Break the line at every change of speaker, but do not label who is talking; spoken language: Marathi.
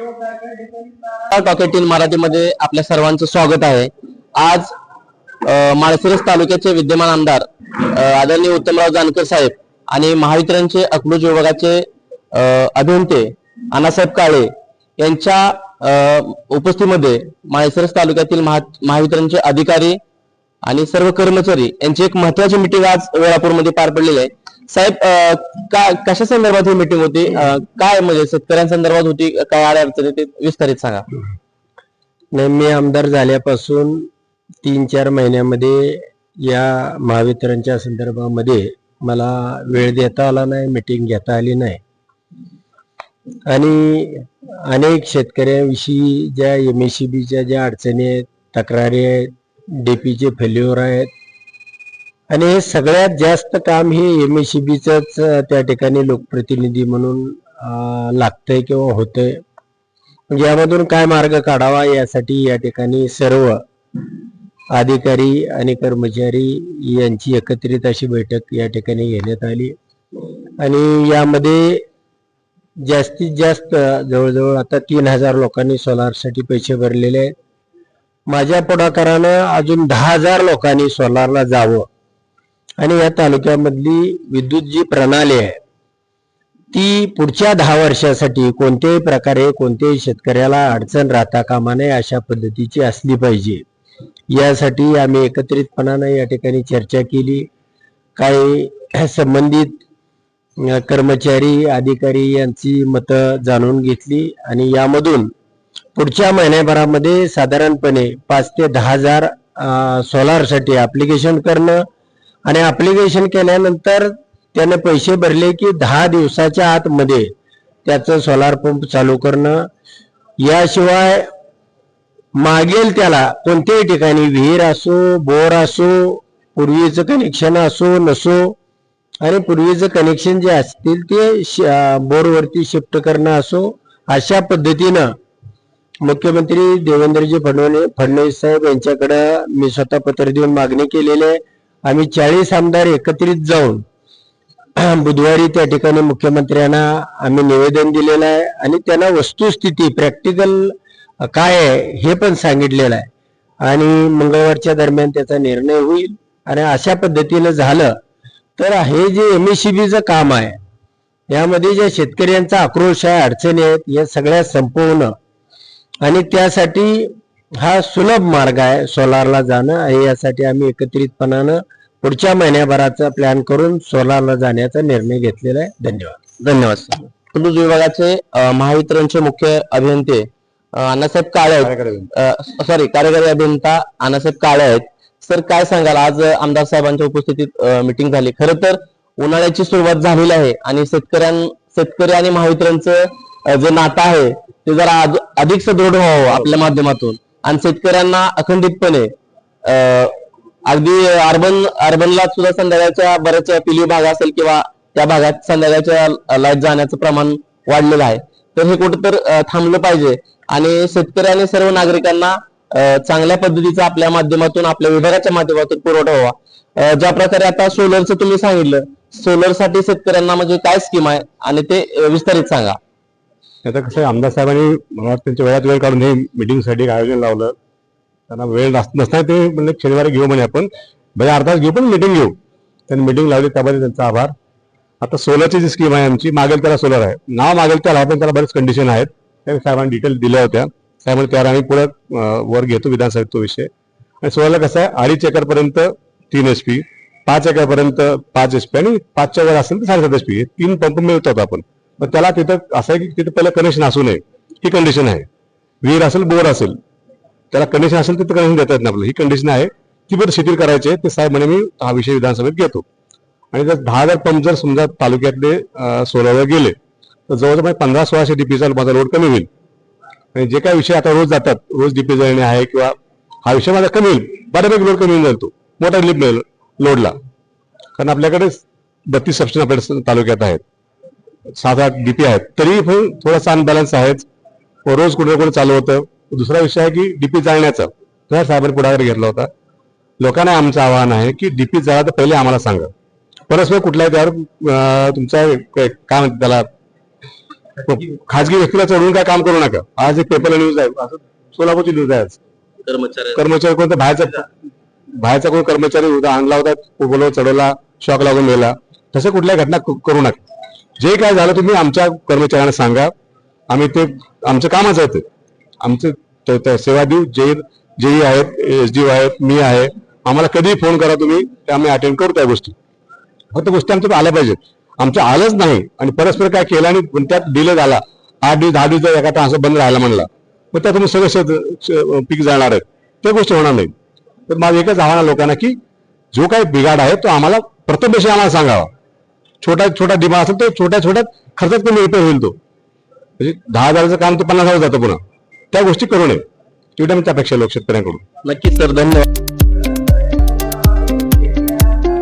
टॉकेटिन मराठीमध्ये आपल्या सर्वांचं स्वागत आहे. आज माळसरस माळशिरस तालुक्याचे विद्यमान आमदार आदरणीय उत्तमराव जानकर साहेब आणि महावितरणचे अकलूज विभागाचे अभियंते अण्णासाहेब काळे यांच्या उपस्थितीमध्ये माळशिरस तालुक्यातील महा महावितरणचे अधिकारी आणि सर्व कर्मचारी यांची एक महत्वाची मिटिंग आज वेळापूरमध्ये पार पडलेली आहे. साहेब काय कशा संदर्भात ही मिटिंग होती? काय म्हणजे शेतकऱ्यांसंदर्भात होती? काय अडचणी ते विस्तारित सांगा.
नाही मी आमदार झाल्यापासून तीन चार महिन्यामध्ये या महावितरणच्या संदर्भामध्ये मला वेळ देता आला नाही मिटिंग घेता आली नाही. आणि अनेक शेतकऱ्यांविषयी ज्या एम एस सी बीच्या ज्या अडचणी आहेत तक्रारी आहेत डीपीचे फेल्युअर आहेत आणि हे सगळ्यात जास्त काम हे एम एस सी बीच त्या ठिकाणी लोकप्रतिनिधी म्हणून लागतंय किंवा होतंय. म्हणजे यामधून काय मार्ग काढावा यासाठी या ठिकाणी सर्व अधिकारी आणि कर्मचारी यांची एकत्रित अशी बैठक या ठिकाणी घेण्यात आली. आणि यामध्ये जास्तीत जास्त जवळजवळ आता तीन हजार लोकांनी सोलारसाठी पैसे भरलेले आहेत. माझ्या पुढाकारानं अजून दहा हजार लोकांनी सोलारला जावं. आणि या तालुक्यामधली विद्युत जी प्रणाली आहे ती पुढच्या दहा वर्षासाठी कोणत्याही प्रकारे कोणत्याही शेतकऱ्याला अडचण राहता कामा नये अशा पद्धतीची असली पाहिजे. यासाठी आम्ही एकत्रितपणानं या ठिकाणी चर्चा केली. काही संबंधित कर्मचारी अधिकारी यांची मतं जाणून घेतली आणि यामधून पुढच्या महिन्याभरामध्ये साधारणपणे पाच ते दहा हजार सोलारसाठी ॲप्लिकेशन करणं आणि ऍप्लिकेशन केल्यानंतर त्याने पैसे भरले की दहा दिवसाच्या आतमध्ये त्याचं सोलार पंप चालू करणं. याशिवाय मागेल त्याला कोणत्याही ठिकाणी विहीर असो बोर असो पूर्वीचं कनेक्शन असो नसो आणि पूर्वीचं कनेक्शन जे असतील ते बोरवरती शिफ्ट करणं असो अशा पद्धतीनं मुख्यमंत्री देवेंद्रजी फडणवीस फडणवीस साहेब यांच्याकडं मी स्वतः पत्र देऊन मागणी केलेली आहे. आम्ही चाळीस आमदार एकत्रित जाऊन बुधवारी त्या ठिकाणी मुख्यमंत्र्यांना आम्ही निवेदन दिलेलं आहे आणि त्यांना वस्तुस्थिती प्रॅक्टिकल काय आहे हे पण सांगितलेलं आहे. आणि मंगळवारच्या दरम्यान त्याचा निर्णय होईल. आणि अशा पद्धतीनं झालं तर हे जे एम एस काम आहे यामध्ये ज्या शेतकऱ्यांचा आक्रोश आहे अडचणी आहेत या सगळ्या संपवणं आणि त्यासाठी हा सुलभ मार्ग आहे सोलारला जाणं. आणि यासाठी आम्ही एकत्रितपणानं पुढच्या महिन्याभराचा प्लॅन करून सोलारला जाण्याचा निर्णय घेतलेला आहे. धन्यवाद.
धन्यवाद सर. कुलूज विभागाचे अ, महावितरणचे मुख्य अभियंते अ, अण्णासाहेब काळे आहेत. सॉरी कार्यकारी अभियंता अण्णासाहेब काळे आहेत. सर काय सांगाल? आज आमदार साहेबांच्या उपस्थितीत मिटिंग झाली. खरं तर उन्हाळ्याची सुरुवात झालेली आहे आणि शेतकऱ्यां शेतकरी आणि महावितरणचं अ, जे नातं आहे ते जरा अधिक सदृढ व्हावं आपल्या माध्यमातून. आणि शेतकऱ्यांना अखंडितपणे अगदी अर्बन अर्बनला सुद्धा संध्याकाळच्या बऱ्याच पिली भाग असेल किंवा त्या भागात संध्याकाळच्या लाइट जाण्याचं प्रमाण वाढलेलं आहे. तर हे कुठं तर थांबलं पाहिजे. आणि शेतकरी आणि सर्व नागरिकांना चांगल्या पद्धतीचा आपल्या माध्यमातून आपल्या विभागाच्या माध्यमातून पुरवठा व्हावा. ज्या प्रकारे आता सोलरचं तुम्ही सांगितलं सोलरसाठी शेतकऱ्यांना म्हणजे काय स्कीम आहे? आणि ते विस्तारित सांगा.
आता कसं आहे आमदार साहेबांनी मला वाटतं त्यांच्या वेळात वेळ काढून हे मीटिंगसाठी आयोजन लावलं. त्यांना वेळ नस- नसताना ते म्हणजे शनिवारी घेऊ म्हणे आपण. म्हणजे अर्धा घेऊ पण मीटिंग घेऊ. त्यांनी मीटिंग लावली त्याबद्दल त्यांचा आभार. आता सोलरची जी स्कीम आहे आमची मागेल त्याला सोलर आहे. नाव मागेल त्याला पण त्याला बरेच कंडिशन आहेत. त्या साहेबांनी डिटेल दिल्या होत्या. साहेबांनी त्यावर आम्ही पुढे वर घेतो विधानसभेत तो विषय. आणि सोलरला कसं आहे अडीच एकरपर्यंत तीन एच पी पाच एकरपर्यंत पाच एच पी आणि पाचच्या वर असेल तर साडेसात एच पी तीन पंप मिळतात आपण. मग त्याला तिथं असं आहे की तिथं पहिलं कनेक्शन असू नये. ही कंडिशन आहे. विहीर असेल बोर असेल. त्याला कनेक्शन असेल तिथं कनेक्शन देता येत नाही आपलं ही कंडिशन आहे. ती पण शिथिल करायची आहे. ते साहेब म्हणे मी हा विषय विधानसभेत घेतो. आणि जर दहा हजार पंप जर समजा तालुक्यातले सोलारवर गेले तर जवळजवळ पंधरा सोळाशे डीपीचा माझा लोड कमी होईल. आणि जे काही विषय आता रोज जातात रोज डीपी जाणे आहे किंवा हा विषय माझा कमी होईल. बऱ्यापैकी लोड कमी होऊन जाईल तो. मोठा लिप मिळेल लोडला कारण आपल्याकडे बत्तीस सबस्टेशन आपल्या तालुक्यात आहेत. सात आठ डीपी आहेत. तरी पण थोडासा अनबॅलन्स आहेच रोज कुठे कुठे चालू होतं. दुसरा विषय आहे की डीपी जाळण्याचा. तर साहेबांनी पुढाकार घेतला होता. लोकांना आमचं आव्हान आहे की डीपी जाळा तर पहिले आम्हाला सांगा. परस्पर कुठल्याही त्यावर तुमचा काय म्हणतात त्याला? खाजगी व्यक्तीला चढवून काय काम करू नका. आज एक पेपरला न्यूज आहे. असं सोलापूरची न्यूज आहे आज.
कर्मचारी
कर्मचारी कोणता? बाहेरचा बाहेरचा कोण कर्मचारी होता आणला होता बोलव चढवला शॉक लागून गेला. तसं कुठल्याही घटना करू नका. जे काय झालं तुम्ही आमच्या कर्मचाऱ्यांना सांगा. आम्ही ते आमचं कामच आहे ते. आमचं सेवा देऊ. जे जेई आहेत एस डी आहेत मी आहे आम्हाला कधीही फोन करा तुम्ही ते आम्ही अटेंड करू त्या गोष्टी. फक्त गोष्टी आमच्या आल्या पाहिजेत. आमचं आलंच नाही आणि परस्पर काय केलं आणि त्यात डिले झाला. आठ दिवस दहा दिवस एका तास बंद राहिला म्हणला मग त्या तुम्ही सगळं शेत पीक जाणार आहेत. त्या गोष्टी होणार नाही तर माझं एकच आव्हान लोकांना की जो काही बिघाड आहे तो आम्हाला प्रथमपेक्षा आम्हाला सांगावा. छोटा छोटा डिमा असेल तर छोट्या छोट्या खर्चात कमी रिपेअर होईल तो. म्हणजे दहा हजाराचं काम तो पन्नास हजार जातं पुन्हा. त्या गोष्टी करू नये. एवढ्या मी त्यापेक्षा लोक शेतकऱ्यांकडून.
नक्कीच सर. धन्यवाद.